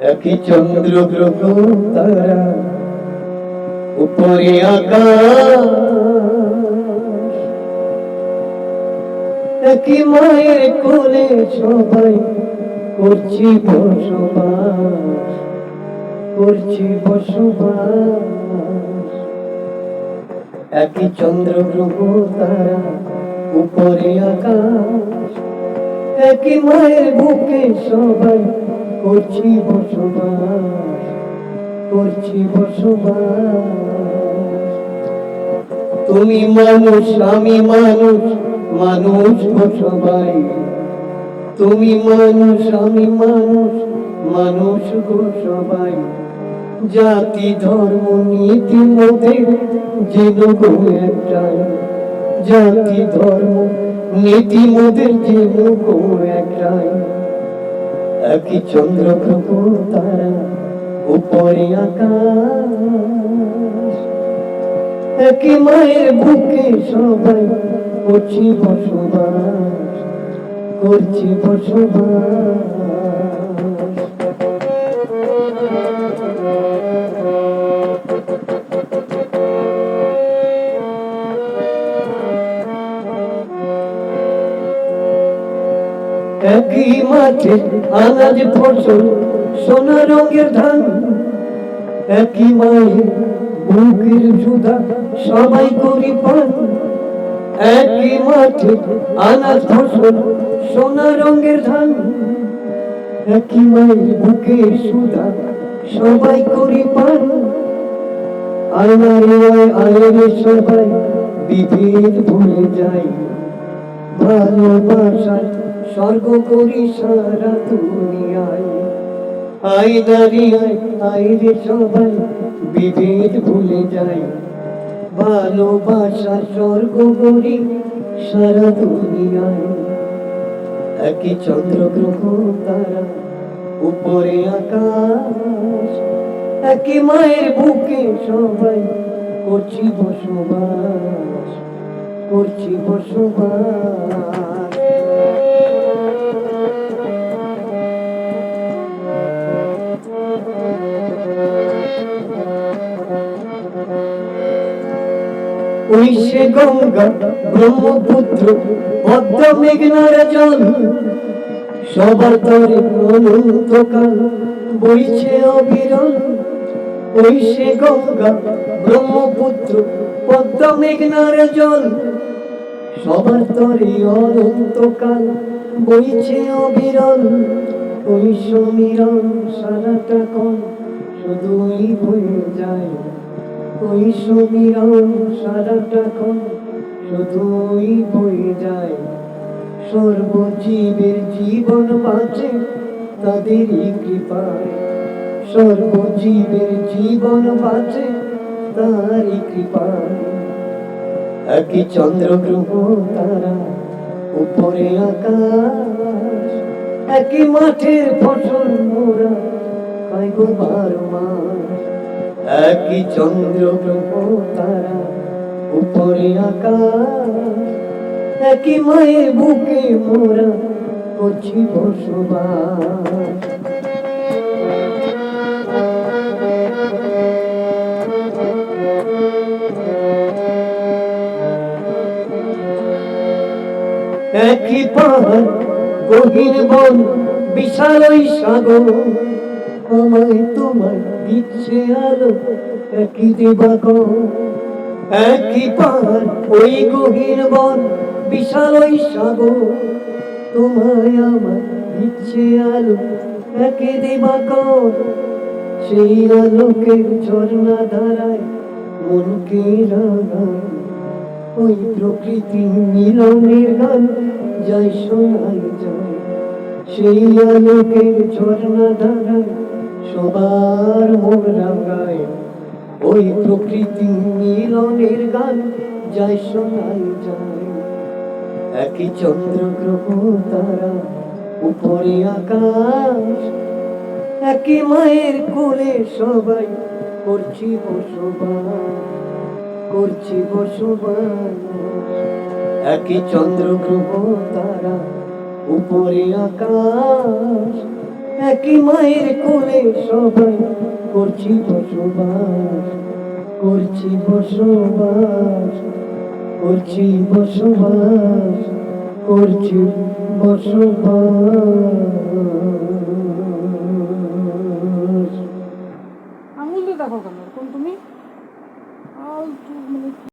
একই চন্দ্র গ্রহ তারা, উপরে আকাশ। একই মায়ের কোলে সবাই করছি বসবাস করছি বসবাস। একই চন্দ্র গ্রহ তারা, উপরে আকাশ। একই মায়ের বুকে সবাই করছি বসবাস করছি বসবাস। তুমি মানুষ, আমি মানুষ মানুষ গো সবাই তুমি মানুষ, আমি মানুষ মানুষ গো সবাই জাতি, ধর্ম, নীতি যেন গো একটাই। জাতি, ধর্ম, নীতি যেন গো একটাই। একই চন্দ্র গ্রহ তারা উপরে আকাশ। একই মায়ের বুকে সবাই করছি বসবাস করছি বসবাস। একই মাঠে আনাজ ফসল, সোনা রঙের ধান। একই মায়ের বুকের সুধা সবাই করি পান। একই মাঠে আনাজ ফসল, সোনা রঙের ধান। একই মায়ের বুকের সুধা সবাই করি পান। আয়নারে আয় আয়রে সবাই বিভেদ ভুলে যায় ভালোবাসার স্বর্গ করি সারা দুনিয়ায়। আই দাঁড়িয়ে আইরে সবাই, বিভেদ ভুলে যায় ভালোবাসার স্বর্গ করি সারা দুনিয়ায়। একই চন্দ্র গ্রহ তারা, উপরে আকাশ। একই মায়ের বুকে সবাই করছি বসবাস। করছি বসবাস। গঙ্গা ব্রহ্মপুত্র পদ্ম মেঘনার জল, সবার তরে অনন্তকাল বইছে অবিরল। ওই সে গঙ্গা ব্রহ্মপুত্র পদ্ম মেঘনার জল সবার তরে অনন্তকাল বইছে অবিরল। ওই সমীরণ সারাটা কম, শুধুই বয়ে যায়। ওই সমীরণ সারাটা কম, শুধুই বয়ে যায়। সর্বজীবের জীবন বাঁচে তাদেরই কৃপায়। সর্বজীবের জীবন বাঁচে তারই কৃপায়। একই চন্দ্র গ্রহ তারা, উপরে আকাশ, একই মাঠের ফসল মোরা খাই গো একই চন্দ্র গ্রহ তারা, উপরে আকাশ, একই মায়ের বুকে মোরা করছি বসবাস। একই পাহাড়, গভীর বন, বিশাল ওই সাগর। আমায় তোমায় দিচ্ছে আলো, একই দিবাকর একই পাহাড়, ওই গভীর বন, বিশাল ওই সাগর। তোমায় আমার দিচ্ছে আলো, একই দিবাকর সেই আলোকে ঝর্ণা ধারায় মনকে রাগায়। ওই প্রকৃতি মিলনের গান যাই শোনাই যায় সেই আলোকের ঝর্ণা ধারায় সবার মন রাঙায়। ওই প্রকৃতি মিলনের গান, যাই শোনাই যায় একই চন্দ্র গ্রহ তারা উপরে আকাশ, একই মায়ের কোলে সবাই করছি বসবাস। করছি একই চন্দ্র গ্রহ তারা উপরে আকাশ। একই মায়ের কোলে সবাই করছি বসবাস করছি বসবাস করছি বসবাস করছি বসবাস আঙুল দেখো কেন? কোন তুমি? all too many people.